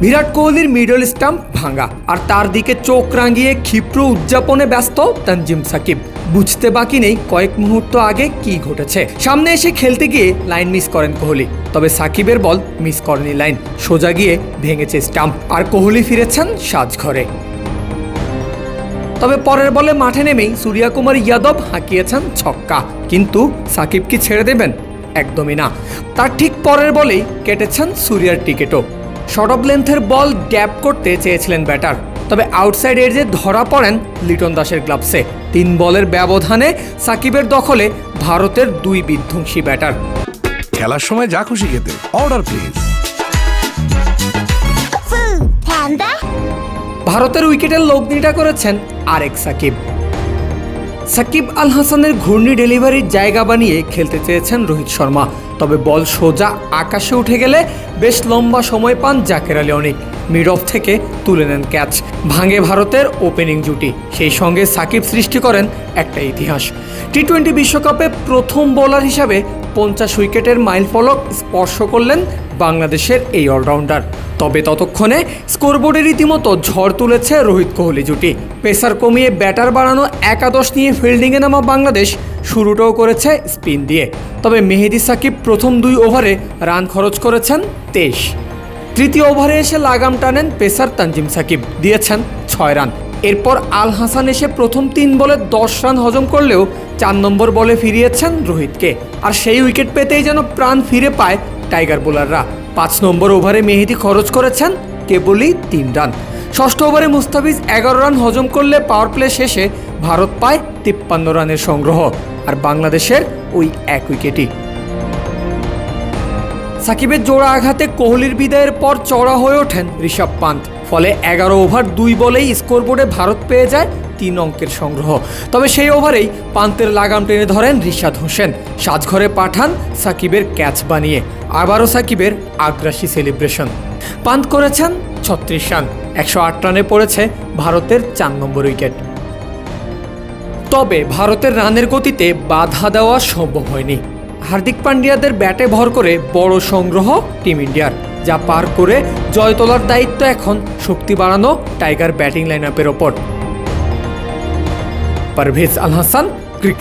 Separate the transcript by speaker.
Speaker 1: বিরাট কোহলির middle stump ভাঙা। আর তার দিকে চোখ রাঙিয়ে ক্ষিপ্র উদযাপনে ব্যস্ত তানজিম সাকিব। বুঝতে বাকি নেই কয়েক মুহূর্ত আগে কি ঘটেছে। সামনে এসে খেলতে গিয়ে লাইন মিস করেন কোহলি। তবে সাকিবের বল মিস করেনি লাইন সোজা গিয়ে ভেঙেছে স্টাম্প আর কোহলি ফিরেছেন সাজঘরে। তবে পরের বলে মাঠে নেমেই সূর্যকুমার ইয়াদব হাঁকিয়েছেন ছক্কা। কিন্তু সাকিব কি ছেড়ে দেবেন? একদমই না। তার ঠিক পরের বলেই কেটেছেন সূর্যার টিকেটও। শর্ট অফ লেন্থের বল ড্যাপ করতে চেয়েছিলেন ব্যাটার। তবে আউটসাইড এর যে ধরা পড়েন লিটন দাসের গ্লাভসে তিন বলের ব্যবধানে সাকিবের দখলে ভারতের দুই বিধ্বংসী ব্যাটার।
Speaker 2: খেলার সময় যা খুশি খেতে অর্ডার প্লিজ।
Speaker 1: ভারতের উইকেটের লগ্নিটা করেছেন আরেক সাকিব। সাকিব আল হাসানের ঘূর্ণি ডেলিভারির জায়গা বানিয়ে খেলতে চেয়েছেন রোহিত শর্মা। তবে বল সোজা আকাশে উঠে গেলে বেশ লম্বা সময় পান জাকের আলী অনেক। মিড অফ থেকে তুলে নেন ক্যাচ, ভাঙে ভারতের ওপেনিং জুটি। সেই সঙ্গে সাকিব সৃষ্টি করেন একটা ইতিহাস। টি টোয়েন্টি বিশ্বকাপে প্রথম বোলার হিসাবে পঞ্চাশ উইকেটের মাইলফলক স্পর্শ করলেন বাংলাদেশের এই অলরাউন্ডার। তবে ততক্ষণে স্কোরবোর্ডে রীতিমতো ঝড় তুলেছে রোহিত কোহলি জুটি। পেসার কমিয়ে ব্যাটার বাড়ানো একাদশ নিয়ে ফিল্ডিংয়ে নামা বাংলাদেশ শুরুটাও করেছে স্পিন দিয়ে। তবে মেহেদি সাকিব প্রথম দুই ওভারে রান খরচ করেছেন তেইশ। তৃতীয় ওভারে এসে লাগাম টানেন পেসার তানজিম সাকিব, দিয়েছেন ছয় রান। এরপর আল হাসান এসে প্রথম তিন বলে দশ রান হজম করলেও চার নম্বর বলে ফিরিয়েছেন রোহিতকে। আর সেই উইকেট পেতেই যেন প্রাণ ফিরে পায় টাইগার বোলাররা। পাঁচ নম্বর ওভারে মেহেদি খরচ করেছেন কেবলই তিন রান। ষষ্ঠ ওভারে মুস্তাফিজ এগারো রান হজম করলে পাওয়ার প্লে শেষে ভারত পায় তিপ্পান্ন রানের সংগ্রহ। আর বাংলাদেশের ওই এক উইকেটই। সাকিবের জোড়া আঘাতে কোহলির বিদায়ের পর চড়া হয়ে ওঠেন ঋষভ পান্ত। ফলে এগারো ওভার দুই বলেই স্কোরবোর্ডে ভারত পেয়ে যায় তিন অঙ্কের সংগ্রহ। তবে সেই ওভারেই পান্তের লাগাম টেনে ধরেন রিশাদ হোসেন। সাজঘরে পাঠান সাকিবের ক্যাচ বানিয়ে। আবারও সাকিবের আগ্রাসী সেলিব্রেশন। পান্ত করেছেন ছত্রিশ রান, একশো আট রানে পড়েছে ভারতের চার নম্বর উইকেট। তবে ভারতের রানের গতিতে বাধা দেওয়া সম্ভব হয়নি। হার্দিক পান্ডিয়াদের ব্যাটে ভর করে বড় সংগ্রহ টিম ইন্ডিয়ার। যা পার করে জয় তোলার দায়িত্ব এখন শক্তি বাড়ানো টাইগার ব্যাটিং লাইন আপের ওপর। পারভেজ আল হাসান, ক্রিক